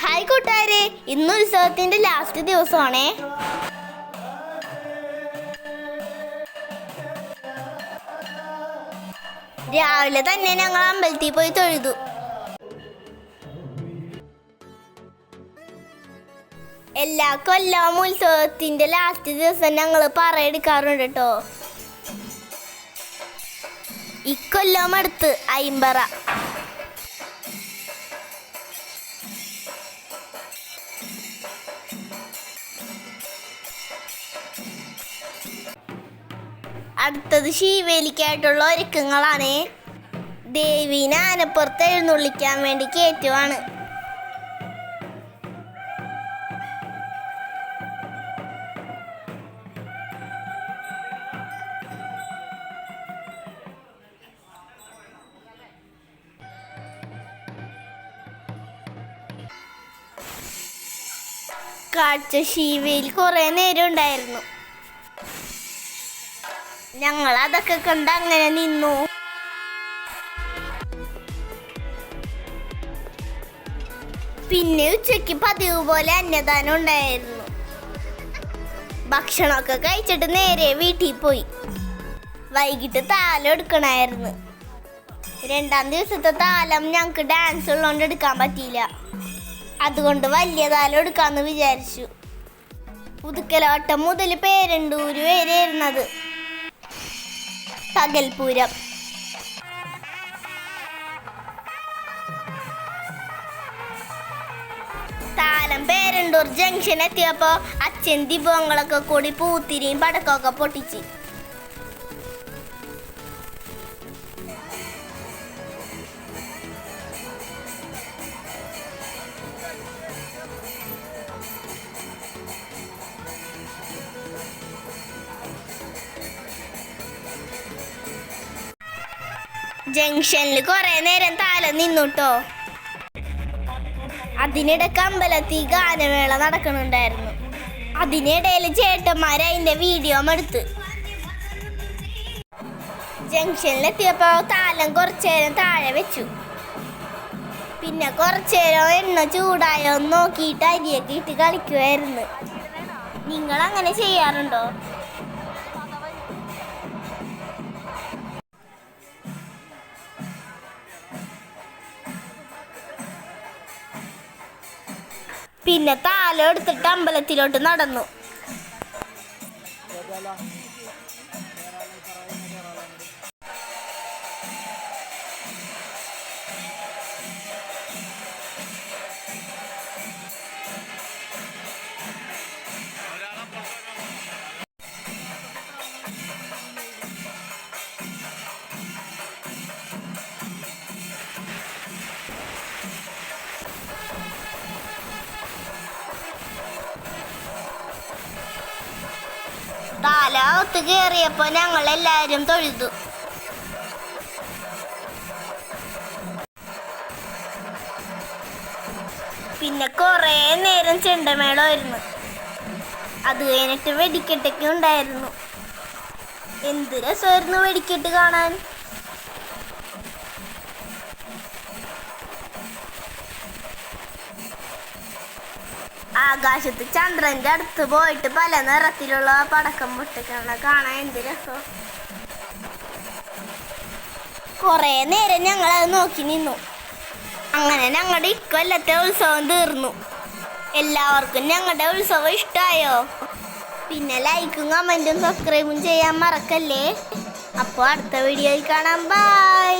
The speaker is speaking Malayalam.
ഹായ് കൂട്ടുകാരെ ഇന്ന് ഉത്സവത്തിന്റെ ലാസ്റ്റ് ദിവസമാണേ. രാവിലെ തന്നെ ഞങ്ങൾ അമ്പലത്തിൽ പോയി തൊഴുതു. എല്ലാ കൊല്ലവും ഉത്സവത്തിന്റെ ലാസ്റ്റ് ദിവസം ഞങ്ങൾ പറയെടുക്കാറുണ്ട് കേട്ടോ ഇക്കൊല്ലം അടുത്ത് അയിമ്പറ. അടുത്തത് ശീവേലിക്കായിട്ടുള്ള ഒരുക്കങ്ങളാണ്. ദേവീനെ ആനപ്പുറത്ത് എഴുന്നള്ളിക്കാൻ വേണ്ടി കയറ്റുവാണ്. കാഴ്ച ശീവേലി കുറേ നേരം ഉണ്ടായിരുന്നു. ഞങ്ങൾ അതൊക്കെ കണ്ട് അങ്ങനെ നിന്നു. പിന്നെ ഉച്ചയ്ക്ക് പതിവ് പോലെ അന്നദാനം ഉണ്ടായിരുന്നു. ഭക്ഷണമൊക്കെ കഴിച്ചിട്ട് നേരെ വീട്ടിൽ പോയി. വൈകിട്ട് താലം എടുക്കണമായിരുന്നു രണ്ടാം ദിവസത്തെ താലം ഞങ്ങൾക്ക് ഡാൻസ് ഉള്ളതുകൊണ്ട് എടുക്കാൻ പറ്റിയില്ല. അതുകൊണ്ട് വലിയ താലം എടുക്കാമെന്ന് വിചാരിച്ചു. പുതുക്കലോട്ടം മുതൽ പേരണ്ടൂര് വരെ ഇരുന്നത് പകൽപൂരം താലം പേരണ്ടൂർ ജംഗ്ഷൻ എത്തിയപ്പോ അച്ഛൻ ദീപങ്ങളൊക്കെ കൂടി പൂത്തിരിയും പടക്കമൊക്കെ പൊട്ടിച്ച്. ജംഗ്ഷനിൽ കുറെ നേരം താല നിന്നുട്ടോ. അതിനിടക്ക് അമ്പലത്തിൽ ഗാനമേള നടക്കണുണ്ടായിരുന്നു. അതിനിടയിൽ ചേട്ടന്മാർ അതിന്റെ വീഡിയോ എടുത്ത്. ജംഗ്ഷനിലെത്തിയപ്പോ താലം കുറച്ചേരം താഴെ വെച്ചു. പിന്നെ കുറച്ചേരം എണ്ണ ചൂടായോ നോക്കിയിട്ട് അരിയൊക്കെ ഇട്ട് കളിക്കുമായിരുന്നു നിങ്ങൾ അങ്ങനെ ചെയ്യാറുണ്ടോ? പിന്നെ താലം എടുത്തിട്ട് അമ്പലത്തിലോട്ട് നടന്നു. താല ഒത്ത് ഞങ്ങൾ എല്ലാരും തൊഴുതു. പിന്നെ കുറേ നേരം ചെണ്ടമേളമായിരുന്നു അത് കഴിഞ്ഞിട്ട് വെടിക്കെട്ടൊക്കെ ഉണ്ടായിരുന്നു. എന്ത് രസമായിരുന്നു വെടിക്കെട്ട് കാണാൻ? ആകാശത്ത് ചന്ദ്രന്റെ അടുത്ത് പോയിട്ട് പല നിറത്തിലുള്ള പടക്കം പൊട്ടിക്കണ കാണാൻ എന്ത് രസം. കൊറേ നേരം ഞങ്ങൾ അത് നോക്കി നിന്നു. അങ്ങനെ ഞങ്ങളുടെ ഇക്കൊല്ലത്തെ ഉത്സവം തീർന്നു. എല്ലാവർക്കും ഞങ്ങളുടെ ഉത്സവം ഇഷ്ടമായോ പിന്നെ ലൈക്കും കമന്റും സബ്സ്ക്രൈബും ചെയ്യാൻ മറക്കല്ലേ? അപ്പോൾ അടുത്ത വീഡിയോയിൽ കാണാം. ബൈ